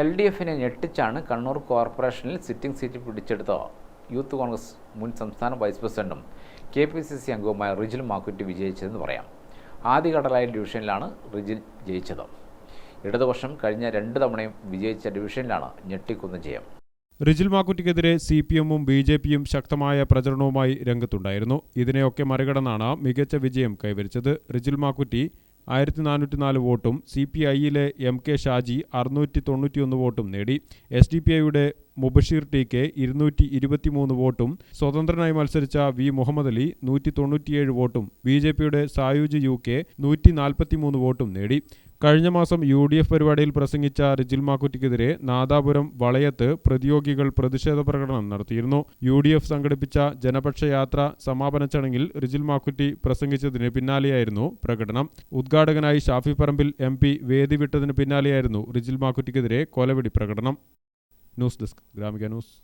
L D എഫിനെ ഞെട്ടിച്ചാണ് കണ്ണൂർ കോർപ്പറേഷനിൽ സിറ്റിംഗ് സീറ്റ് പിടിച്ചെടുത്ത യൂത്ത് കോൺഗ്രസ് മുൻ സംസ്ഥാന വൈസ് പ്രസിഡന്റും കെ പി സി സി അംഗവുമായ റിജിൽ മാക്കുറ്റി വിജയിച്ചതെന്ന് പറയാം. ആദ്യ കടലായ ഡിവിഷനിലാണ് റിജിൽ ജയിച്ചത്. ഇടതുപക്ഷം കഴിഞ്ഞ രണ്ട് തവണയും വിജയിച്ച ഡിവിഷനിലാണ് ഞെട്ടിക്കുന്ന ജയം. റിജിൽ മാക്കുറ്റിക്കെതിരെ സി പി എമ്മും ബി ജെ പിയും ശക്തമായ പ്രചരണവുമായി രംഗത്തുണ്ടായിരുന്നു. ഇതിനെയൊക്കെ മറികടന്നാണ് മികച്ച വിജയം കൈവരിച്ചത് റിജിൽ മാക്കുറ്റി. ആയിരത്തി നാനൂറ്റി നാല് വോട്ടും സി പി ഐയിലെ എം കെ ഷാജി അറുന്നൂറ്റി തൊണ്ണൂറ്റിയൊന്ന് വോട്ടും നേടി. എസ് ഡി പി ഐയുടെ മുബഷീർ ടി കെ ഇരുന്നൂറ്റി ഇരുപത്തിമൂന്ന് വോട്ടും സ്വതന്ത്രനായി മത്സരിച്ച വി മുഹമ്മദ് അലി നൂറ്റി തൊണ്ണൂറ്റിയേഴ് വോട്ടും ബി ജെ പിയുടെ സായുജ് യു കെ നൂറ്റി നാൽപ്പത്തിമൂന്ന് വോട്ടും നേടി. കഴിഞ്ഞ മാസം യു ഡി എഫ് പരിപാടിയിൽ പ്രസംഗിച്ച റിജിൽ മാക്കുറ്റിക്കെതിരെ നാദാപുരം വളയത്ത് പ്രതിയോഗികൾ പ്രതിഷേധ പ്രകടനം നടത്തിയിരുന്നു. യു ഡി എഫ് സംഘടിപ്പിച്ച ജനപക്ഷയാത്ര സമാപന ചടങ്ങിൽ റിജിൽ മാക്കുറ്റി പ്രസംഗിച്ചതിന് പിന്നാലെയായിരുന്നു പ്രകടനം. ഉദ്ഘാടകനായി ഷാഫി പറമ്പിൽ എം പി വേദി വിട്ടതിന് പിന്നാലെയായിരുന്നു റിജിൽ മാക്കുറ്റിക്കെതിരെ കൊലവെടി പ്രകടനം. Nusdeskraamikänuus.